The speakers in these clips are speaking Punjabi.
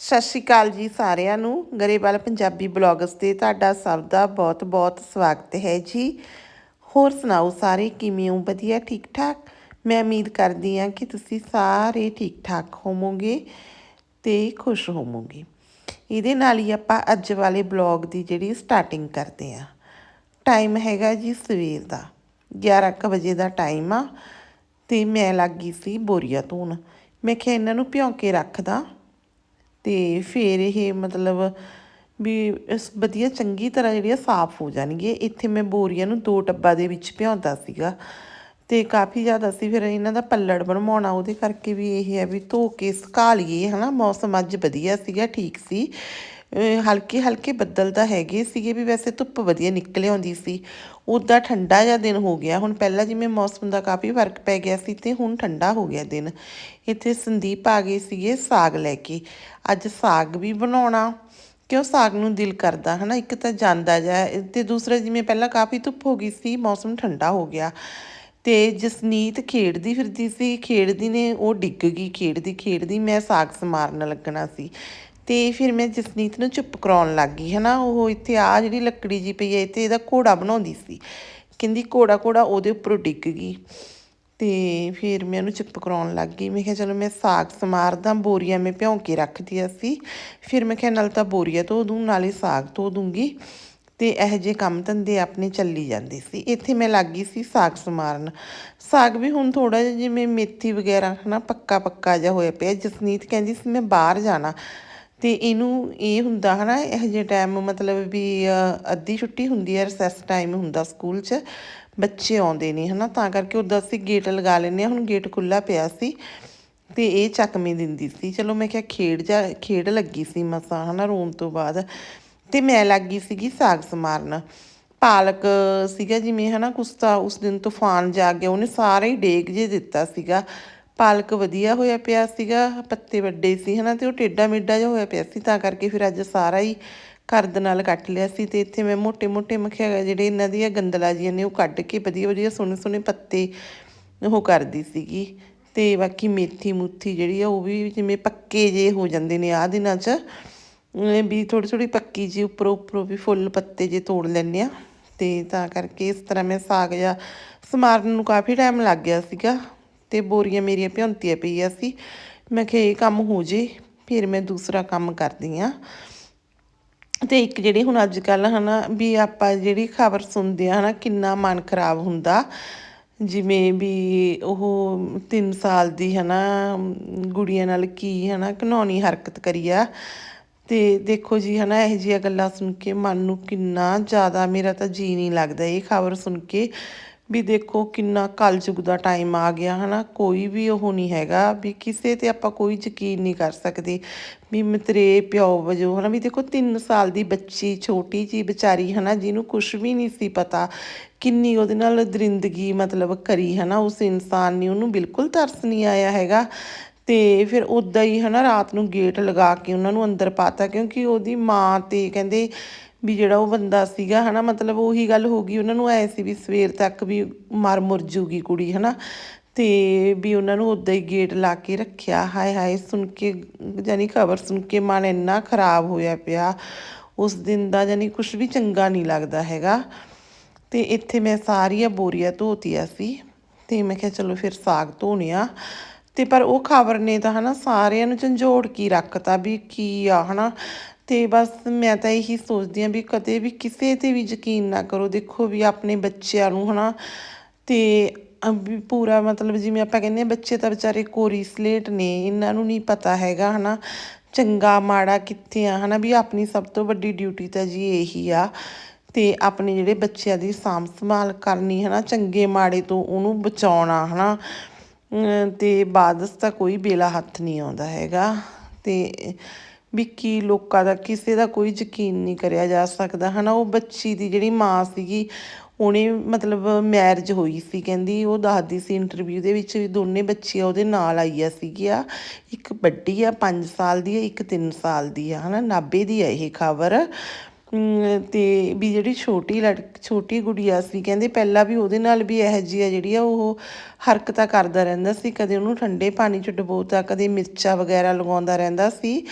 ਸਤਿ ਸ਼੍ਰੀ ਅਕਾਲ ਜੀ ਸਾਰਿਆਂ ਨੂੰ। ਗਰੇਵਾਲ ਪੰਜਾਬੀ ਬਲੌਗਸ ਤੇ ਤੁਹਾਡਾ ਸਭ ਦਾ ਬਹੁਤ-ਬਹੁਤ ਸਵਾਗਤ ਹੈ ਜੀ। ਹੋਰ ਸੁਣਾਓ ਸਾਰੇ, ਕਿਵੇਂ ਹੋ? ਵਧੀਆ, ਠੀਕ ਠਾਕ? ਮੈਂ ਉਮੀਦ ਕਰਦੀ ਹਾਂ ਕਿ ਤੁਸੀਂ ਸਾਰੇ ਠੀਕ ਠਾਕ ਹੋਵੋਗੇ ਤੇ ਖੁਸ਼ ਹੋਵੋਗੇ। ਇਹਦੇ ਨਾਲ ਹੀ ਆਪਾਂ ਅੱਜ ਵਾਲੇ ਬਲੌਗ ਦੀ ਜਿਹੜੀ ਸਟਾਰਟਿੰਗ ਕਰਦੇ ਹਾਂ। ਟਾਈਮ ਹੈਗਾ ਜੀ ਸਵੇਰ ਦਾ। 11:00 ਵਜੇ ਦਾ ਟਾਈਮ ਆ ਤੇ ਮੈਂ ਲੱਗ ਗਈ ਸੀ ਬੋਰੀਆ ਧੋਣ। ਮੈਂ ਕਿਹਾ ਇਹਨਾਂ ਨੂੰ ਭਿਉਂ ਕੇ ਰੱਖਦਾ। ਤੇ ਫਿਰ ਇਹ ਮਤਲਬ ਵੀ ਇਸ ਵਧੀਆ ਚੰਗੀ ਤਰ੍ਹਾਂ ਜਿਹੜੀ ਆ ਸਾਫ਼ ਹੋ ਜਾਣਗੇ ਇੱਥੇ ਮੈਂ ਬੋਰੀਆਂ ਨੂੰ ਦੋ ਟੱਬਾ ਦੇ ਵਿੱਚ ਭਿਉਂਦਾ ਸੀਗਾ ਤੇ ਕਾਫੀ ਜ਼ਿਆਦਾ ਸੀ। ਫਿਰ ਇਹਨਾਂ ਦਾ ਪੱਲੜ ਬਣਵਾਉਣਾ, ਉਹਦੇ ਕਰਕੇ ਵੀ ਇਹ ਹੈ ਵੀ ਧੋ ਕੇ ਸੁਕਾ ਲਈਏ, ਹਨਾ। ਮੌਸਮ ਅੱਜ ਵਧੀਆ ਸੀਗਾ, ਠੀਕ ਸੀ। ਹਲਕੇ ਹਲਕੇ ਬੱਦਲ ਤਾਂ ਹੈਗੇ ਸੀਗੇ ਵੀ ਵੈਸੇ ਧੁੱਪ ਵਧੀਆ ਨਿਕਲ ਆਉਂਦੀ ਸੀ। ਉੱਦਾਂ ਠੰਡਾ ਜਿਹਾ ਦਿਨ ਹੋ ਗਿਆ। ਹੁਣ ਪਹਿਲਾਂ ਜਿਵੇਂ ਮੌਸਮ ਦਾ ਕਾਫੀ ਫ਼ਰਕ ਪੈ ਗਿਆ ਸੀ ਤੇ ਹੁਣ ਠੰਡਾ ਹੋ ਗਿਆ ਦਿਨ। ਇੱਥੇ ਸੰਦੀਪ ਆ ਗਏ ਸੀਗੇ ਸਾਗ ਲੈ ਕੇ। ਅੱਜ ਸਾਗ ਵੀ ਬਣਾਉਣਾ, ਕਿਉਂ ਸਾਗ ਨੂੰ ਦਿਲ ਕਰਦਾ, ਹਨਾ? ਇੱਕ ਤਾਂ ਜਾਂਦਾ ਜਾ ਤੇ ਦੂਸਰਾ ਜਿਵੇਂ ਪਹਿਲਾਂ ਕਾਫੀ ਧੁੱਪ ਹੋ ਗਈ ਸੀ, ਮੌਸਮ ਠੰਡਾ ਹੋ ਗਿਆ। ਤੇ ਜਸਨੀਤ ਖੇਡਦੀ ਫਿਰਦੀ ਸੀ, ਖੇਡਦੀ ਨੇ, ਉਹ ਡਿੱਗ ਗਈ ਖੇਡਦੀ ਖੇਡਦੀ ਮੈਂ ਸਾਗ ਸਮਾਰਨ ਲੱਗਣਾ ਸੀ। ਤੇ ਫਿਰ ਮੈਂ ਜਸਨੀਤ ਨੂੰ ਚੁੱਪ ਕਰਾਉਣ ਲੱਗ ਗਈ, ਹਨਾ? ਉਹ ਇੱਥੇ ਆ ਜਿਹੜੀ ਲੱਕੜੀ ਜੀ ਪਈ ਹੈ, ਇੱਥੇ ਇਹਦਾ ਘੋੜਾ ਬਣਾਉਂਦੀ ਸੀ। ਕਹਿੰਦੀ ਘੋੜਾ ਘੋੜਾ ਉਹਦੇ ਉੱਪਰੋਂ ਡਿੱਗ ਗਈ। ਤੇ ਫਿਰ ਮੈਂ ਉਹਨੂੰ ਚੁੱਪ ਕਰਾਉਣ ਲੱਗ ਗਈ। ਮੈਂ ਕਿਹਾ, ਚਲੋ ਮੈਂ ਸਾਗ ਸਮਾਰਦਾ, ਬੋਰੀਆਂ ਮੈਂ ਭਿਉਂ ਕੇ ਰੱਖਦੀ ਸੀ। ਫਿਰ ਮੈਂ ਕਿਹਾ, ਨਾਲ ਤਾਂ ਬੋਰੀਆਂ ਧੋ ਦੂੰ, ਨਾਲੇ ਸਾਗ ਧੋ ਦੂੰਗੀ। ਤੇ ਇਹੋ ਜਿਹੇ ਕੰਮ ਧੰਦੇ ਆਪਣੇ ਚੱਲੀ ਜਾਂਦੇ ਸੀ। ਇੱਥੇ ਮੈਂ ਲੱਗ ਗਈ ਸੀ ਸਾਗ ਸਮਾਰਨ। ਸਾਗ ਵੀ ਹੁਣ ਥੋੜਾ ਜਿਹਾ ਜਿਵੇਂ ਮੇਥੀ ਵਗੈਰਾ, ਹਨਾ? ਪੱਕਾ ਪੱਕਾ ਜਿਹਾ ਹੋਇਆ ਪਿਆ। ਜਸਨੀਤ ਕਹਿੰਦੀ ਸੀ, ਮੈਂ ਬਾਹਰ ਜਾਣਾ। ਤੇ ਇਹਨੂੰ ਇਹ ਹੁੰਦਾ ਹਨਾ, ਇਹੋ ਜਿਹੇ ਟਾਈਮ ਮਤਲਬ ਵੀ ਅੱਧੀ ਛੁੱਟੀ ਹੁੰਦੀ ਹੈ ਰਿਸੈਸ ਟਾਈਮ ਹੁੰਦਾ ਸਕੂਲ 'ਚ, ਬੱਚੇ ਆਉਂਦੇ ਨੇ ਹਨਾ, ਤਾਂ ਕਰਕੇ ਉਦਾਂ ਅਸੀਂ ਗੇਟ ਲਗਾ ਲੈਂਦੇ ਹਾਂ, ਹੁਣ ਗੇਟ ਖੁੱਲਾ ਪਿਆ ਸੀ ਤੇ ਇਹ ਚੱਕਵੇਂ ਦਿੰਦੀ ਸੀ। ਚਲੋ ਮੈਂ ਕਿਹਾ ਖੇਡ ਜਾ, ਖੇਡ ਲੱਗੀ ਸੀ ਮਸਾਂ ਹਨਾ, ਰੋਣ ਤੋਂ ਬਾਅਦ ਤੇ ਮੈਂ ਲੱਗ ਗਈ ਸੀਗੀ ਸਾਗ ਸਮਾਰਨ। ਪਾਲਕ ਸੀਗਾ ਜਿਵੇਂ ਹਨਾ ਕੁਛ ਤਾਂ ਉਸ ਦਿਨ ਤੂਫਾਨ ਜਾ ਗਿਆ ਉਹਨੇ ਸਾਰਾ ਹੀ ਡੇਗ ਜੇ ਦਿੱਤਾ ਸੀਗਾ। ਪਾਲਕ ਵਧੀਆ ਹੋਇਆ ਪਿਆ ਸੀਗਾ, ਪੱਤੇ ਵੱਡੇ ਸੀ ਹਨਾ, ਤੇ ਉਹ ਟੇਡਾ ਮੇਡਾ ਜਿਹਾ ਹੋਇਆ ਪਿਆ ਸੀ, ਤਾਂ ਕਰਕੇ ਫਿਰ ਅੱਜ ਸਾਰਾ ਹੀ ਘਰ ਦੇ ਨਾਲ ਕੱਟ ਲਿਆ ਸੀ, ਤੇ ਇੱਥੇ ਮੈਂ ਮੋٹے-ਮੋٹے ਮਖਿਆ ਜਿਹੜੇ ਇਹਨਾਂ ਦੀਆਂ ਗੰਦਲਾ ਜੀਆਂ ਨੇ, ਉਹ ਕੱਢ ਕੇ ਵਧੀਆ ਵਧੀਆ ਸੋਹਣੇ ਸੋਹਣੇ ਪੱਤੇ ਉਹ ਕਰਦੀ ਸੀਗੀ, ਤੇ ਬਾਕੀ ਮੇਥੀ ਮੁੱਥੀ ਜਿਹੜੀ ਆ, ਉਹ ਵੀ ਜਿਵੇਂ ਪੱਕੇ ਜੇ ਹੋ ਜਾਂਦੇ ਨੇ ਆਹ ਦਿਨਾਂ 'ਚ ਵੀ ਥੋੜੀ ਥੋੜੀ ਪੱਕੀ ਜੀ ਉੱਪਰੋਂ ਉੱਪਰੋਂ ਵੀ ਫੁੱਲ ਪੱਤੇ ਜੇ ਤੋੜ ਲੈਣੇ ਆ, ਤੇ ਤਾਂ ਕਰਕੇ ਇਸ ਤਰ੍ਹਾਂ ਮੈਂ ਸਾਗ ਜਾਂ ਸਮਾਰਨ ਨੂੰ ਕਾਫੀ ਟਾਈਮ ਲੱਗ ਗਿਆ ਸੀਗਾ ਤੇ ਬੋਰੀਆਂ ਮੇਰੀਆਂ ਭਿਉਂਤੀਆਂ ਪਈਆਂ ਸੀ। ਮੈਂ ਕਿਹਾ, ਇਹ ਕੰਮ ਹੋ ਜੇ, ਫਿਰ ਮੈਂ ਦੂਸਰਾ ਕੰਮ ਕਰਦੀ ਆ। ਤੇ ਇੱਕ ਜਿਹੜੀ ਹੁਣ ਅੱਜ ਕੱਲ ਹਨਾ, ਵੀ ਆਪਾਂ ਜਿਹੜੀ ਖਬਰ ਸੁਣਦੇ ਆ ਹਨਾ, ਕਿੰਨਾ ਮਨ ਖਰਾਬ ਹੁੰਦਾ। ਜਿਵੇਂ ਵੀ ਉਹ 3 ਸਾਲ ਦੀ ਹਨਾ, ਗੁੜੀਆਂ ਨਾਲ ਕੀ ਹਨਾ ਘਨੌਣੀ ਹਰਕਤ ਕਰੀ ਆ ਤੇ ਦੇਖੋ ਜੀ ਹਨਾ, ਇਹ ਜਿਹੀਆਂ ਗੱਲਾਂ ਸੁਣ ਕੇ ਮਨ ਨੂੰ ਕਿੰਨਾ ਜ਼ਿਆਦਾ, ਮੇਰਾ ਤਾਂ ਜੀ ਨਹੀਂ ਲੱਗਦਾ ਇਹ ਖਬਰ ਸੁਣ ਕੇ। ਵੀ ਦੇਖੋ ਕਿੰਨਾ ਕਲਯੁਗ ਦਾ ਟਾਈਮ ਆ ਗਿਆ, ਹਨਾ? ਕੋਈ ਵੀ ਉਹ ਨਹੀਂ ਹੈਗਾ ਵੀ ਕਿਸੇ ਤੇ ਆਪਾਂ ਕੋਈ ਯਕੀਨ ਨਹੀਂ ਕਰ ਸਕਦੇ ਵੀ ਮਤਰੇ, ਪਿਓ, ਵਜੋਂ, ਹਨਾ? ਵੀ ਦੇਖੋ 3 ਸਾਲ ਦੀ ਬੱਚੀ, ਛੋਟੀ ਜੀ ਵਿਚਾਰੀ, ਹਨਾ? ਜਿਹਨੂੰ ਕੁਝ ਵੀ ਨਹੀਂ ਸੀ ਪਤਾ, ਕਿੰਨੀ ਉਹਦੇ ਨਾਲ ਦਰਿੰਦਗੀ ਮਤਲਬ ਕਰੀ, ਹਨਾ? ਉਸ ਇਨਸਾਨ ਨੇ ਉਹਨੂੰ ਬਿਲਕੁਲ ਤਰਸ ਨਹੀਂ ਆਇਆ ਹੈਗਾ। ਤੇ ਫਿਰ ਉਦਾਂ ਹੀ, ਹਨਾ? ਰਾਤ ਨੂੰ ਗੇਟ ਲਗਾ ਕੇ ਉਹਨਾਂ ਨੂੰ ਅੰਦਰ ਪਾਤਾ ਕਿਉਂਕਿ ਉਹਦੀ ਮਾਂ ਤੇ ਕਹਿੰਦੇ ਵੀ ਜਿਹੜਾ ਉਹ ਬੰਦਾ ਸੀਗਾ, ਹਨਾ, ਮਤਲਬ ਉਹੀ ਗੱਲ ਹੋ ਗਈ, ਉਹਨਾਂ ਨੂੰ ਐ ਸੀ ਵੀ ਸਵੇਰ ਤੱਕ ਵੀ ਮਰ ਮੁਰ ਜੂਗੀ ਕੁੜੀ, ਹਨਾ। ਤੇ ਵੀ ਉਹਨਾਂ ਨੂੰ ਉਦਾਂ ਹੀ ਗੇਟ ਲਾ ਕੇ ਰੱਖਿਆ, ਹਾਏ ਹਾਏ, ਸੁਣ ਕੇ ਜਾਨੀ ਖਬਰ ਸੁਣ ਕੇ ਮਨ ਇੰਨਾ ਖਰਾਬ ਹੋਇਆ ਪਿਆ। ਉਸ ਦਿਨ ਦਾ ਜਾਨੀ ਕੁਝ ਵੀ ਚੰਗਾ ਨਹੀਂ ਲੱਗਦਾ ਹੈਗਾ। ਤੇ ਇੱਥੇ ਮੈਂ ਸਾਰੀਆਂ ਬੋਰੀਆਂ ਧੋਤੀਆਂ ਸੀ, ਤੇ ਮੈਂ ਕਿਹਾ ਚਲੋ ਫਿਰ ਸਾਗ ਧੋਣਿਆ ਤੇ ਪਰ ਉਹ ਖਬਰ ਨੇ ਤਾਂ, ਹਨਾ, ਸਾਰਿਆਂ ਨੂੰ ਝੰਜੋੜ ਕੀ ਰੱਖਤਾ ਵੀ ਕੀ ਆ, ਹਨਾ। ਤੇ ਬਸ ਮੈਂ ਤਾਂ ਇਹੀ ਸੋਚਦੀ ਆ ਵੀ ਕਦੇ ਵੀ ਕਿਸੇ ਤੇ ਵੀ ਯਕੀਨ ਨਾ ਕਰੋ, ਦੇਖੋ ਵੀ ਆਪਣੇ ਬੱਚਿਆਂ ਨੂੰ, ਹਨਾ। ਤੇ ਅਹ ਵੀ ਪੂਰਾ ਮਤਲਬ ਜਿਵੇਂ ਆਪਾਂ ਕਹਿੰਦੇ ਆ ਬੱਚੇ ਤਾਂ ਵਿਚਾਰੇ ਕੋਰੀ ਸਲੇਟ ਨੇ, ਇਹਨਾਂ ਨੂੰ ਨਹੀਂ ਪਤਾ ਹੈਗਾ, ਹਨਾ। ਚੰਗਾ, ਮਾੜਾ ਕਿੱਥੇ ਆ, ਹਨਾ। ਵੀ ਆਪਣੀ ਸਭ ਤੋਂ ਵੱਡੀ ਡਿਊਟੀ ਤਾਂ ਜੀ ਇਹੀ ਆ ਤੇ ਆਪਣੇ ਜਿਹੜੇ ਬੱਚਿਆਂ ਦੀ ਸਾਂਭ ਸੰਭਾਲ ਕਰਨੀ, ਹਨਾ। ਚੰਗੇ, ਮਾੜੇ ਤੋਂ ਉਹਨੂੰ ਬਚਾਉਣਾ, ਹਨਾ। ਅਮ ਤੇ ਬਾਦਸ ਤਾਂ ਕੋਈ ਬੇਲਾ ਹੱਥ ਨਹੀਂ ਆਉਂਦਾ ਹੈਗਾ। ਤੇ ਵੀ ਕੀ ਲੋਕਾਂ ਦਾ ਕਿਸੇ ਦਾ ਕੋਈ ਯਕੀਨ ਨਹੀਂ ਕਰਿਆ ਜਾ ਸਕਦਾ। ਹਨਾ ਉਹ ਬੱਚੀ ਦੀ ਜਿਹੜੀ ਮਾਂ ਸੀਗੀ ਉਹਨੇ ਮਤਲਬ ਮੈਰਿਜ ਹੋਈ ਸੀ ਕਹਿੰਦੀ। ਉਹ ਦੱਸਦੀ ਸੀ ਇੰਟਰਵਿਊ ਦੇ ਵਿੱਚ ਵੀ ਦੋਨੇ ਬੱਚੀਆਂ ਉਹਦੇ ਨਾਲ ਆਈਆਂ ਸੀਗੀਆਂ। ਇੱਕ ਵੱਡੀ ਆ 5 ਸਾਲ ਦੀ ਆ ਇੱਕ 3 ਸਾਲ ਦੀ ਆ। ਹਨਾ ਨਾਭੇ ਦੀ ਆ ਇਹ ਖਬਰ। ਅਮ, ਤੇ ਵੀ ਜਿਹੜੀ ਛੋਟੀ ਲੜਕ ਛੋਟੀ ਗੁੜੀਆ ਸੀ ਕਹਿੰਦੇ ਪਹਿਲਾਂ ਵੀ ਉਹਦੇ ਨਾਲ ਵੀ ਇਹੋ ਜਿਹੀ ਆ ਜਿਹੜੀ ਆ ਉਹ ਹਰਕਤਾਂ ਕਰਦਾ ਰਹਿੰਦਾ ਸੀ। ਕਦੇ ਉਹਨੂੰ ਠੰਡੇ ਪਾਣੀ 'ਚ ਡਬੋਤਾ ਕਦੇ ਮਿਰਚਾਂ ਵਗੈਰਾ ਲਗਾਉਂਦਾ ਰਹਿੰਦਾ ਸੀ।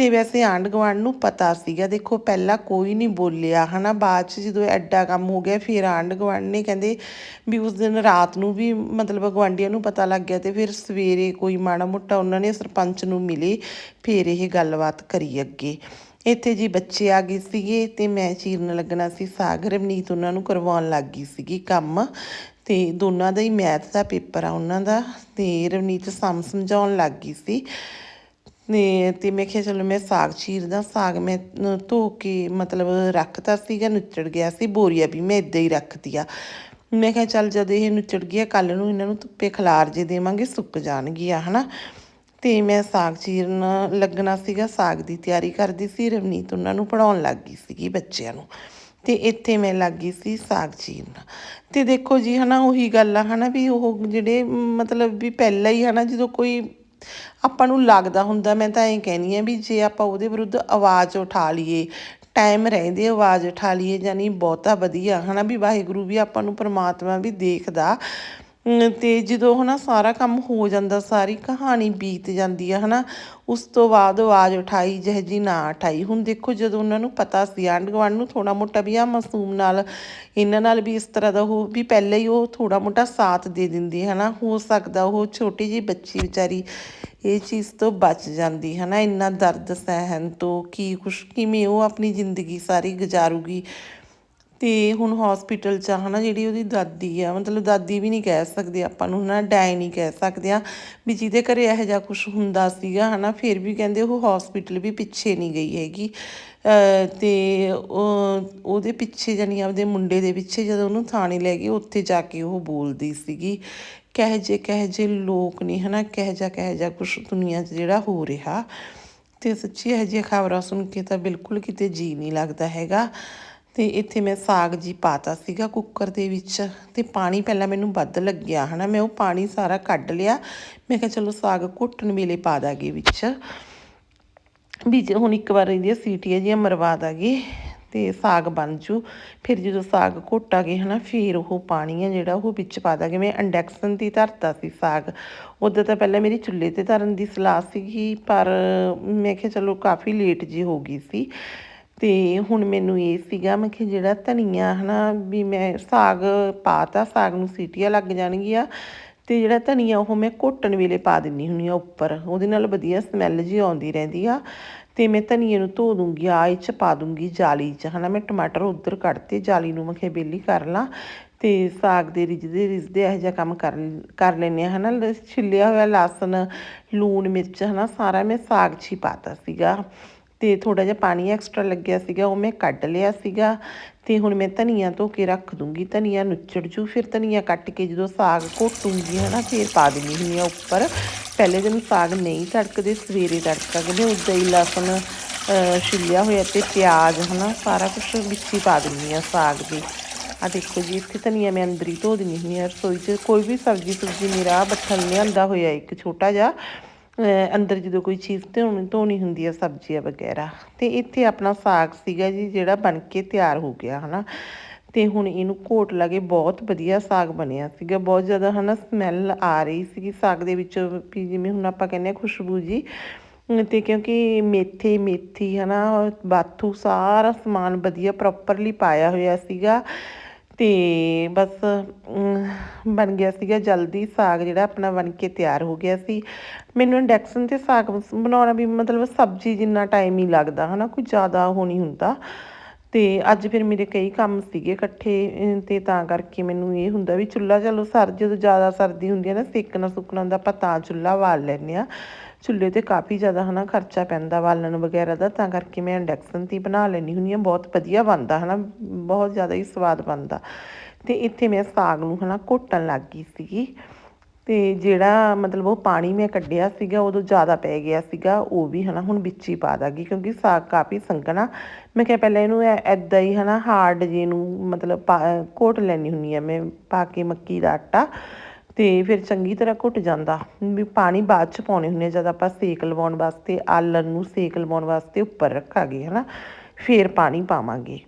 ਤੇ ਵੈਸੇ ਆਂਢ ਗੁਆਂਢ ਨੂੰ ਪਤਾ ਸੀਗਾ। ਦੇਖੋ, ਪਹਿਲਾਂ ਕੋਈ ਨਹੀਂ ਬੋਲਿਆ, ਹਨਾ? ਬਾਅਦ ਚ ਜਦੋਂ ਐਡਾ ਕੰਮ ਹੋ ਗਿਆ, ਫਿਰ ਆਂਢ ਗੁਆਂਢ ਨੇ ਕਹਿੰਦੇ ਵੀ ਉਸ ਦਿਨ ਰਾਤ ਨੂੰ ਵੀ ਮਤਲਬ ਗੁਆਂਢੀਆਂ ਨੂੰ ਪਤਾ ਲੱਗ ਗਿਆ ਤੇ ਫਿਰ ਸਵੇਰੇ ਕੋਈ ਮਾੜਾ ਮੋਟਾ ਉਹਨਾਂ ਨੇ ਸਰਪੰਚ ਨੂੰ ਮਿਲੇ, ਫਿਰ ਇਹ ਗੱਲਬਾਤ ਕਰੀ ਅੱਗੇ। ਇੱਥੇ ਜੀ ਬੱਚੇ ਆ ਗਏ ਸੀਗੇ ਤੇ ਮੈਂ ਚੀਰਨ ਲੱਗਣਾ ਸੀ ਸਾਗ ਰਵਨੀਤ ਉਹਨਾਂ ਨੂੰ ਕਰਵਾਉਣ ਲੱਗ ਗਈ ਸੀਗੀ ਕੰਮ। ਤੇ ਦੋਨਾਂ ਦਾ ਹੀ ਮੈਥ ਦਾ ਪੇਪਰ ਆ ਉਹਨਾਂ ਦਾ, ਤੇ ਰਵਨੀਤ ਸਮ ਸਮਝਾਉਣ ਲੱਗ ਗਈ ਸੀ। ਨੇ ਤੇ ਮੈਂ ਕਿਹਾ ਚਲੋ ਮੈਂ ਸਾਗ ਚੀਰਦਾ, ਸਾਗ ਮੈਂ ਧੋ ਕੇ ਮਤਲਬ ਰੱਖਤਾ ਸੀਗਾ, ਨੁੱਚੜ ਗਿਆ ਸੀ, ਬੋਰੀਆ ਵੀ ਮੈਂ ਇਦਾਂ ਹੀ ਰੱਖਤੀ ਆ ਮੈਂ ਕਿਹਾ ਚੱਲ ਜਦ ਇਹ ਨੁੱਚੜ ਗਿਆ ਕੱਲ ਨੂੰ ਇਹਨਾਂ ਨੂੰ ਧੁੱਪੇ ਖਲਾਰ ਜੇ ਦੇਵਾਂਗੇ, ਸੁੱਕ ਜਾਣਗੀਆਂ, ਹਨਾ। ਤੇ ਮੈਂ ਸਾਗ ਚੀਰਨ ਲੱਗਣਾ ਸੀਗਾ, ਸਾਗ ਦੀ ਤਿਆਰੀ ਕਰਦੀ ਸੀ, ਰਵਨੀਤ ਉਹਨਾਂ ਨੂੰ ਪੜਾਉਣ ਲੱਗ ਗਈ ਸੀਗੀ ਬੱਚਿਆਂ ਨੂੰ। ਤੇ ਇੱਥੇ ਮੈਂ ਲੱਗ ਗਈ ਸੀ ਸਾਗ ਚੀਰਨ। ਤੇ ਦੇਖੋ ਜੀ, ਹਨਾ, ਉਹੀ ਗੱਲ ਆ, ਹਨਾ, ਵੀ ਉਹ ਜਿਹੜੇ ਮਤਲਬ ਵੀ ਪਹਿਲਾਂ ਹੀ, ਹਨਾ, ਜਦੋਂ ਕੋਈ ਆਪਾਂ ਨੂੰ ਲੱਗਦਾ ਹੁੰਦਾ, ਮੈਂ ਤਾਂ ਇਹ ਕਹਿੰਦੀ ਆ ਵੀ ਜੇ ਆਪਾਂ ਉਹਦੇ ਵਿਰੁੱਧ ਆਵਾਜ਼ ਉਠਾ ਲਈਏ ਟਾਈਮ ਰਹਿੰਦੇ ਆਵਾਜ਼ ਉਠਾ ਲਈਏ ਜਾਨੀ ਬਹੁਤਾ ਵਧੀਆ, ਹਨਾ ਵੀ ਵਾਹਿਗੁਰੂ ਵੀ ਆਪਾਂ ਨੂੰ ਪਰਮਾਤਮਾ ਵੀ ਦੇਖਦਾ। ਤੇ ਜਦੋਂ ਹਨਾ ਸਾਰਾ ਕੰਮ ਹੋ ਜਾਂਦਾ, ਸਾਰੀ ਕਹਾਣੀ ਬੀਤ ਜਾਂਦੀ ਆ ਹਨਾ, ਉਸ ਤੋਂ ਬਾਅਦ ਆਵਾਜ਼ ਉਠਾਈ, ਜਿਹੇ ਜੀ ਨਾ ਉਠਾਈ। ਹੁਣ ਦੇਖੋ ਜਦੋਂ ਉਹਨਾਂ ਨੂੰ ਪਤਾ ਸੀ, ਆਂਢ ਗੁਆਂਢ ਨੂੰ ਥੋੜਾ ਮੋਟਾ ਵੀ ਆ ਮਾਸੂਮ ਨਾਲ, ਇਹਨਾਂ ਨਾਲ ਵੀ ਇਸ ਤਰ੍ਹਾਂ ਦਾ ਉਹ ਵੀ ਪਹਿਲਾਂ ਹੀ ਉਹ ਥੋੜਾ ਮੋਟਾ ਸਾਥ ਦੇ ਦਿੰਦੀ ਹੈ ਨਾ ਹੋ ਸਕਦਾ ਉਹ ਛੋਟੀ ਜੀ ਬੱਚੀ ਵਿਚਾਰੀ ਇਹ ਚੀਜ਼ ਤੋਂ ਬਚ ਜਾਂਦੀ ਹੈ ਨਾ ਇੰਨਾ ਦਰਦ ਸਹਿਣ ਤੋਂ, ਕੀ ਕੁਛ, ਕਿਵੇਂ ਉਹ ਆਪਣੀ ਜ਼ਿੰਦਗੀ ਸਾਰੀ ਗੁਜ਼ਾਰੂਗੀ। ਤੇ ਹੁਣ ਹਸਪੀਟਲ ਚ ਆ, ਹਨਾ, ਜਿਹੜੀ ਉਹਦੀ ਦਾਦੀ ਆ, ਮਤਲਬ ਦਾਦੀ ਵੀ ਨਹੀਂ ਕਹਿ ਸਕਦੇ ਆਪਾਂ ਨੂੰ, ਹਨਾ ਡੈ ਨਹੀਂ ਕਹਿ ਸਕਦੇ ਆ, ਵੀ ਜਿਹਦੇ ਘਰੇ ਇਹੋ ਜਿਹਾ ਕੁਝ ਹੁੰਦਾ ਸੀਗਾ, ਹਨਾ, ਫਿਰ ਵੀ ਕਹਿੰਦੇ ਉਹ ਹਸਪੀਟਲ ਵੀ ਪਿੱਛੇ ਨਹੀਂ ਗਈ ਹੈਗੀ। ਅਹ ਤੇ ਉਹਦੇ ਪਿੱਛੇ ਜਾਨੀ ਆਪਦੇ ਮੁੰਡੇ ਦੇ ਪਿੱਛੇ ਜਦੋਂ ਉਹਨੂੰ ਥਾਣੇ ਲੈ ਗਏ ਉੱਥੇ ਜਾ ਕੇ ਉਹ ਬੋਲਦੀ ਸੀਗੀ, ਕਹੇ ਜੇ ਕਹੇ ਜੇ ਲੋਕ ਨੇ, ਹਨਾ, ਕਹੇ ਜਾ ਕਹੇ ਜਾ ਕੁਝ ਦੁਨੀਆ 'ਚ ਜਿਹੜਾ ਹੋ ਰਿਹਾ। ਤੇ ਸੱਚੀ ਇਹ ਜਿਹੀਆਂ ਖਬਰਾਂ ਸੁਣ ਕੇ ਤਾਂ ਬਿਲਕੁਲ ਕਿਤੇ ਜੀ ਨਹੀਂ ਲੱਗਦਾ ਹੈਗਾ। ਤੇ ਇੱਥੇ ਮੈਂ ਸਾਗ ਜੀ ਪਾਤਾ ਸੀਗਾ ਕੁੱਕਰ ਦੇ ਵਿੱਚ ਤੇ ਪਾਣੀ ਪਹਿਲਾਂ ਮੈਨੂੰ ਵੱਧ ਲੱਗਿਆ, ਹਨਾ? ਮੈਂ ਉਹ ਪਾਣੀ ਸਾਰਾ ਕੱਢ ਲਿਆ। ਮੈਂ ਕਿਹਾ ਚਲੋ ਸਾਗ ਘੁੱਟਣ ਵੇਲੇ ਪਾ ਦਾਂਗੇ ਵਿੱਚ। ਵੀ ਹੁਣ ਇੱਕ ਵਾਰ ਇਹਦੀਆਂ ਸੀਟੀਆਂ ਜਿਹੀਆਂ ਮਰਵਾ ਦਾਂਗੇ ਤੇ ਸਾਗ ਬਣ ਜੂ। ਫਿਰ ਜਦੋਂ ਸਾਗ ਘੋਟਾਂਗੇ ਹਨਾ, ਫਿਰ ਉਹ ਪਾਣੀ ਆ ਜਿਹੜਾ ਉਹ ਵਿੱਚ ਪਾ ਦਾਂਗੇ। ਮੈਂ ਇੰਡਕਸ਼ਨ ਤੇ ਧਰਤਾ ਸੀ ਸਾਗ। ਉਦੋਂ ਤਾਂ ਪਹਿਲਾਂ ਮੇਰੀ ਚੁੱਲ੍ਹੇ ਤੇ ਧਰਨ ਦੀ ਸਲਾਹ ਸੀਗੀ, ਪਰ ਮੈਂ ਕਿਹਾ ਚਲੋ ਕਾਫੀ ਲੇਟ ਜੀ ਹੋ ਗਈ ਸੀ। ਤੇ ਹੁਣ ਮੈਨੂੰ ਇਹ ਸੀਗਾ ਮੈਂ ਕਿ ਜਿਹੜਾ ਧਨੀਆ ਹਨਾ ਵੀ ਮੈਂ ਸਾਗ ਪਾਤਾ, ਸਾਗ ਨੂੰ ਸੀਟੀਆਂ ਲੱਗ ਜਾਣਗੀਆਂ ਤੇ ਜਿਹੜਾ ਧਨੀਆ ਉਹ ਮੈਂ ਘੋਟਣ ਵੇਲੇ ਪਾ ਦਿੰਨੀ ਹੁੰਨੀ ਆ ਉੱਪਰ, ਉਹਦੇ ਨਾਲ ਵਧੀਆ ਸਮੈਲ ਜੀ ਆਉਂਦੀ ਰਹਿੰਦੀ ਆ ਤੇ ਮੈਂ ਧਨੀਏ ਨੂੰ ਧੋ ਦੂੰਗੀ ਆ ਚ ਪਾ ਦੂੰਗੀ ਜਾਲੀ ਚ, ਹਨਾ ਮੈਂ ਟਮਾਟਰ ਉੱਧਰ ਕੱਢਤੇ, ਜਾਲੀ ਨੂੰ ਮੈਂ ਕਿਹਾ ਬੇਲੀ ਕਰ ਲਾਂ ਤੇ ਸਾਗ ਦੇ ਰਿਝਦੇ ਰਿਝਦੇ ਇਹੋ ਜਿਹਾ ਕੰਮ ਕਰ ਕਰ ਲੈਂਦੇ ਆ ਹਨਾ ਲ- ਛਿੱਲਿਆ ਹੋਇਆ ਲਸਣ, ਲੂਣ ਮਿਰਚ, ਹਨਾ ਸਾਰਾ ਮੈਂ ਸਾਗ 'ਚ ਹੀ ਪਾਤਾ ਸੀਗਾ। ਤੇ ਥੋੜਾ ਜਿਹਾ ਪਾਣੀ ਐਕਸਟਰਾ ਲੱਗਿਆ ਸੀਗਾ, ਉਹ ਮੈਂ ਕੱਢ ਲਿਆ ਸੀਗਾ ਤੇ ਹੁਣ ਮੈਂ ਧਨੀਆ ਧੋ ਕੇ ਰੱਖ ਦੂੰਗੀ, ਧਨੀਆ ਨੁੱਚੜ ਜੂ, ਫਿਰ ਧਨੀਆ ਕੱਟ ਕੇ ਜਦੋਂ ਸਾਗ ਘੋਟੂੰਗੀ ਹਨਾ, ਫਿਰ ਪਾ ਦਿੰਦੀ ਹੁੰਦੀ ਆ ਉੱਪਰ। ਪਹਿਲੇ ਦਿਨ ਸਾਗ ਨਹੀਂ ਤੜਕਦੇ, ਸਵੇਰੇ ਤੜਕਾ ਕਹਿੰਦੇ ਉਦਾਂ ਹੀ ਲਸਣ ਛਿੱਲਿਆ ਹੋਇਆ ਤੇ ਪਿਆਜ਼ ਹਨਾ, ਸਾਰਾ ਕੁਝ ਵਿੱਚ ਹੀ ਪਾ ਦਿੰਦੀ ਆ ਸਾਗ ਦੇ। ਆ ਦੇਖੋ ਜੀ, ਇੱਥੇ ਧਨੀਆ ਮੈਂ ਅੰਦਰ ਹੀ ਧੋ ਦਿੰਦੀ ਹੁੰਦੀ ਆ ਰਸੋਈ 'ਚ। ਕੋਈ ਵੀ ਸਬਜ਼ੀ ਸੁਬਜ਼ੀ ਮੇਰਾ ਬੱਠਲ ਲਿਆਂਦਾ ਹੋਇਆ ਇੱਕ ਛੋਟਾ ਜਿਹਾ ਅੰਦਰ ਜਦੋਂ ਕੋਈ ਚੀਜ਼ ਧੋਣੀ ਧੋਣੀ ਹੁੰਦੀ ਆ ਸਬਜ਼ੀਆਂ ਵਗੈਰਾ, ਤੇ ਇੱਥੇ ਆਪਣਾ ਸਾਗ ਸੀਗਾ ਜੀ, ਜਿਹੜਾ ਬਣ ਕੇ ਤਿਆਰ ਹੋ ਗਿਆ, ਹਨਾ। ਤੇ ਹੁਣ ਇਹਨੂੰ ਘੋਟ ਲਾ ਕੇ ਬਹੁਤ ਵਧੀਆ ਸਾਗ ਬਣਿਆ ਸੀਗਾ। ਬਹੁਤ ਜ਼ਿਆਦਾ, ਹਨਾ ਸਮੈਲ ਆ ਰਹੀ ਸੀਗੀ ਸਾਗ ਦੇ ਵਿੱਚ ਵੀ, ਜਿਵੇਂ ਹੁਣ ਆਪਾਂ ਕਹਿੰਦੇ ਆ ਖੁਸ਼ਬੂ ਜੀ। ਅਮ ਤੇ ਕਿਉਂਕਿ ਮੇਥੇ, ਮੇਥੀ, ਹਨਾ, ਬਾਥੂ, ਸਾਰਾ ਸਮਾਨ ਵਧੀਆ ਪ੍ਰੋਪਰਲੀ ਪਾਇਆ ਹੋਇਆ ਸੀਗਾ। ਤੇ ਬਸ ਬਣ ਗਿਆ ਸੀਗਾ ਜਲਦੀ ਸਾਗ ਜਿਹੜਾ ਆਪਣਾ ਬਣ ਕੇ ਤਿਆਰ ਹੋ ਗਿਆ ਸੀ। ਮੈਨੂੰ ਇੰਡਕਸ਼ਨ ਤੇ ਸਾਗ ਬਸ ਬਣਾਉਣਾ ਵੀ ਮਤਲਬ ਸਬਜ਼ੀ ਜਿੰਨਾ ਟਾਈਮ ਹੀ ਲੱਗਦਾ, ਹਨਾ, ਕੋਈ ਜ਼ਿਆਦਾ ਉਹ ਨਹੀਂ ਹੁੰਦਾ। ਤੇ ਅੱਜ ਫਿਰ ਮੇਰੇ ਕਈ ਕੰਮ ਸੀਗੇ ਇਕੱਠੇ ਅਮ, ਤੇ ਤਾਂ ਕਰਕੇ ਮੈਨੂੰ ਇਹ ਹੁੰਦਾ ਵੀ ਚੁੱਲ੍ਹਾ ਚਲੋ ਸਰ ਜਦੋਂ ਜ਼ਿਆਦਾ ਸਰਦੀ ਹੁੰਦੀ ਹੈ ਨਾ ਸੇਕਣਾ ਸੁੱਕਣਾ ਦਾ ਆਪਾਂ ਤਾਂ ਚੁੱਲ੍ਹਾ ਬਾਲ ਲੈਂਦੇ ਆ ਚੁੱਲ੍ਹੇ ਤੇ ਕਾਫੀ ਜ਼ਿਆਦਾ ਹਨਾ ਖਰਚਾ ਪੈਂਦਾ ਬਾਲਣ ਵਗੈਰਾ ਦਾ ਤਾਂ ਕਰਕੇ ਮੈਂ ਇੰਡਕਸ਼ਨ ਤੇ ਹੀ ਬਣਾ ਲੈਂਦੀ ਹੁੰਦੀ ਹਾਂ ਬਹੁਤ ਵਧੀਆ ਬਣਦਾ ਹਨਾ ਬਹੁਤ ਜ਼ਿਆਦਾ ਹੀ ਸਵਾਦ ਬਣਦਾ। ਤੇ ਇੱਥੇ ਮੈਂ ਸਾਗ ਨੂੰ ਹਨਾ ਘੋਟਣ ਲੱਗ ਗਈ ਸੀਗੀ। ਤੇ ਜਿਹੜਾ ਮਤਲਬ ਉਹ ਪਾਣੀ ਮੈਂ ਕੱਢਿਆ ਸੀਗਾ, ਉਦੋਂ ਜ਼ਿਆਦਾ ਪੈ ਗਿਆ ਸੀਗਾ, ਉਹ ਵੀ ਹਨਾ ਹੁਣ ਵਿੱਚ ਹੀ ਪਾ ਦਾਂਗੀ ਕਿਉਂਕਿ ਸਾਗ ਕਾਫੀ ਸੰਘਣਾ। ਮੈਂ ਕਿਹਾ ਪਹਿਲਾਂ ਇਹਨੂੰ ਐ- ਏਦਾਂ ਹੀ ਹਨਾ ਹਾਰਡ ਜੇ ਨੂੰ ਮਤਲਬ ਪਾ- ਘੋਟ ਲੈਣੀ ਹੁੰਨੀ ਆ ਮੈਂ, ਪਾ ਕੇ ਮੱਕੀ ਦਾ ਆਟਾ ਤੇ ਫਿਰ ਚੰਗੀ ਤਰ੍ਹਾਂ ਘੁੱਟ ਜਾਂਦਾ। ਵੀ ਪਾਣੀ ਬਾਅਦ ਚ ਪਾਉਣੇ ਹੁੰਦੇ ਆ ਜਦ ਆਪਾਂ ਸੇਕ ਲਵਾਉਣ ਵਾਸਤੇ, ਆਲਣ ਨੂੰ ਸੇਕ ਲਵਾਉਣ ਵਾਸਤੇ ਉੱਪਰ ਰੱਖਾਂਗੇ ਹਨਾ, ਫਿਰ ਪਾਣੀ ਪਾਵਾਂਗੇ।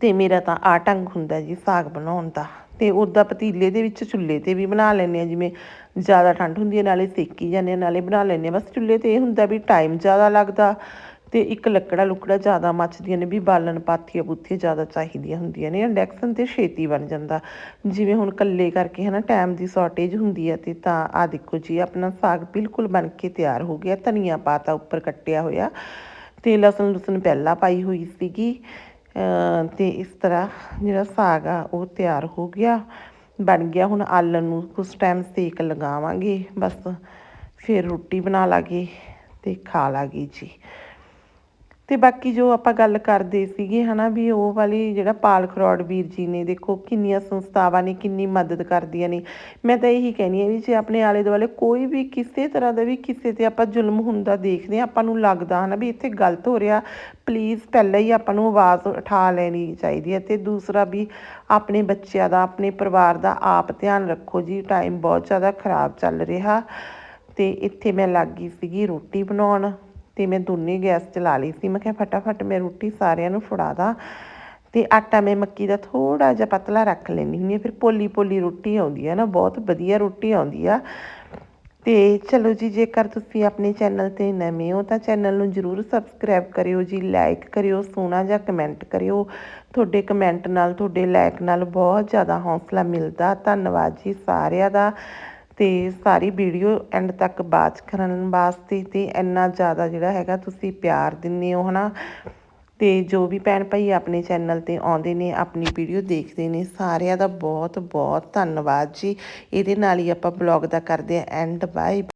ਤੇ ਮੇਰਾ ਤਾਂ ਆ ਢੰਗ ਹੁੰਦਾ ਜੀ ਸਾਗ ਬਣਾਉਣ ਦਾ। ਤੇ ਉੱਦਾਂ ਪਤੀਲੇ ਦੇ ਵਿੱਚ ਚੁੱਲ੍ਹੇ ਤੇ ਵੀ ਬਣਾ ਲੈਂਦੇ ਆ ਜਿਵੇਂ ਜ਼ਿਆਦਾ ਠੰਡ ਹੁੰਦੀ ਹੈ, ਨਾਲੇ ਸੇਕੀ ਜਾਂਦੇ ਆ ਨਾਲੇ ਬਣਾ ਲੈਂਦੇ ਆ ਬਸ ਚੁੱਲ੍ਹੇ ਤੇ ਇਹ ਹੁੰਦਾ ਵੀ ਟਾਈਮ ਜ਼ਿਆਦਾ ਲੱਗਦਾ ਤੇ ਇੱਕ ਲੱਕੜਾ ਲੁਕੜਾ ਜ਼ਿਆਦਾ ਮੱਚਦੀਆਂ ਨੇ, ਵੀ ਬਾਲਣ ਪਾਥੀਆਂ ਬੁੱਥੀਆਂ ਜ਼ਿਆਦਾ ਚਾਹੀਦੀਆਂ ਹੁੰਦੀਆਂ ਨੇ। ਇੰਡੈਕਸਨ ਤੇ ਛੇਤੀ ਬਣ ਜਾਂਦਾ। ਜਿਵੇਂ ਹੁਣ ਕੱਲੇ ਕਰਕੇ ਹਨਾ ਟਾਈਮ ਦੀ ਸ਼ਾਰਟੇਜ ਹੁੰਦੀ ਹੈ ਤੇ ਤਾਂ ਆ ਦੇਖੋ ਜੀ, ਆਪਣਾ ਸਾਗ ਬਿਲਕੁਲ ਬਣ ਕੇ ਤਿਆਰ ਹੋ ਗਿਆ। ਧਨੀਆ ਪਾਤਾ ਉੱਪਰ ਕੱਟਿਆ ਹੋਇਆ ਤੇ ਲਸਣ ਲੁਸਣ ਪਹਿਲਾਂ ਪਾਈ ਹੋਈ ਸੀਗੀ ਤੇ ਇਸ ਤਰ੍ਹਾਂ ਜਿਹੜਾ ਸਾਗ ਆ, ਉਹ ਤਿਆਰ ਹੋ ਗਿਆ। ਬਣ ਗਿਆ। ਹੁਣ ਆਲਣ ਨੂੰ ਕੁਛ ਟਾਈਮ ਸੇਕ ਲਗਾਵਾਂਗੇ। ਬਸ ਫਿਰ ਰੋਟੀ ਬਣਾ ਲਾਂਗੇ ਤੇ ਖਾ ਲਾਂਗੇ ਜੀ। ਤੇ ਬਾਕੀ ਜੋ ਆਪਾਂ ਗੱਲ ਕਰਦੇ ਸੀਗੇ ਹਨਾ ਵੀ ਉਹ ਵਾਲੀ ਜਿਹੜਾ ਪਾਲ ਖਰੋੜ ਵੀਰ ਜੀ ਨੇ, ਦੇਖੋ ਕਿੰਨੀਆਂ ਸੰਸਥਾਵਾਂ ਨੇ, ਕਿੰਨੀ ਮਦਦ ਕਰਦੀਆਂ ਨੇ। ਮੈਂ ਤਾਂ ਇਹੀ ਕਹਿੰਦੀ ਆ ਵੀ ਜੇ ਆਪਣੇ ਆਲੇ ਦੁਆਲੇ ਕੋਈ ਵੀ ਕਿਸੇ ਤਰ੍ਹਾਂ ਦਾ ਵੀ ਕਿਸੇ ਤੇ ਆਪਾਂ ਜ਼ੁਲਮ ਹੁੰਦਾ ਦੇਖਦੇ ਆ ਆਪਾਂ ਨੂੰ ਲੱਗਦਾ ਹਨਾ ਵੀ ਇੱਥੇ ਗਲਤ ਹੋ ਰਿਹਾ ਪਲੀਜ਼ ਪਹਿਲਾਂ ਹੀ ਆਪਾਂ ਨੂੰ ਆਵਾਜ਼ ਉਠਾ ਲੈਣੀ ਚਾਹੀਦੀ ਹੈ। ਤੇ ਦੂਸਰਾ ਵੀ ਆਪਣੇ ਬੱਚਿਆਂ ਦਾ, ਆਪਣੇ ਪਰਿਵਾਰ ਦਾ ਆਪ ਧਿਆਨ ਰੱਖੋ ਜੀ ਟਾਈਮ ਬਹੁਤ ਜ਼ਿਆਦਾ ਖਰਾਬ ਚੱਲ ਰਿਹਾ। ਤੇ ਇੱਥੇ ਮੈਂ ਲੱਗ ਗਈ ਸੀਗੀ ਰੋਟੀ ਬਣਾਉਣ। ਤੇ ਮੈਂ ਦੋਨੇ ਗੈਸ ਚਲਾ ਲਈ ਸੀ। ਮੈਂ ਕਿਹਾ ਫਟਾਫਟ ਮੈਂ ਰੋਟੀ ਸਾਰਿਆਂ ਨੂੰ ਫੜਾ ਦਾਂ ਤੇ ਆਟਾ ਮੈਂ ਮੱਕੀ ਦਾ ਥੋੜਾ ਜਿਹਾ ਪਤਲਾ ਰੱਖ ਲੈਂਦੀ ਹੁੰਦੀ ਹਾਂ। ਫਿਰ ਪੋਲੀ ਪੋਲੀ ਰੋਟੀ ਆਉਂਦੀ ਆ ਨਾ, ਬਹੁਤ ਵਧੀਆ ਰੋਟੀ ਆਉਂਦੀ ਆ। ਤੇ ਚਲੋ ਜੀ, ਜੇਕਰ ਤੁਸੀਂ ਆਪਣੇ ਚੈਨਲ ਤੇ ਨਵੇਂ ਹੋ ਤਾਂ ਚੈਨਲ ਨੂੰ ਜਰੂਰ ਸਬਸਕ੍ਰਾਈਬ ਕਰਿਓ ਜੀ, ਲਾਈਕ ਕਰਿਓ, ਸੋਹਣਾ ਜਿਹਾ ਕਮੈਂਟ ਕਰਿਓ। ਤੁਹਾਡੇ ਕਮੈਂਟ ਨਾਲ, ਤੁਹਾਡੇ ਲਾਈਕ ਨਾਲ ਬਹੁਤ ਜ਼ਿਆਦਾ ਹੌਸਲਾ ਮਿਲਦਾ। ਧੰਨਵਾਦ ਜੀ ਸਾਰਿਆਂ ਦਾ। ਤੇ ਸਾਰੀ ਵੀਡੀਓ ਐਂਡ ਤੱਕ ਬਾਤ ਕਰਨ ਵਾਸਤੇ ਤੇ ਇੰਨਾ ਜ਼ਿਆਦਾ ਜਿਹੜਾ ਹੈਗਾ ਤੁਸੀਂ ਪਿਆਰ ਦਿੰਦੇ ਹੋ, ਹਨਾ? ਤੇ ਜੋ ਵੀ ਭੈਣ ਭਾਈ ਆਪਣੇ ਚੈਨਲ ਤੇ ਆਉਂਦੇ ਨੇ, ਆਪਣੀ ਵੀਡੀਓ ਦੇਖਦੇ ਨੇ, ਸਾਰਿਆਂ ਦਾ ਬਹੁਤ ਬਹੁਤ ਧੰਨਵਾਦ ਜੀ। ਇਹਦੇ ਨਾਲ ਹੀ ਆਪਾਂ ਬਲੌਗ ਦਾ ਕਰਦੇ ਆ ਐਂਡ ਬਾਏ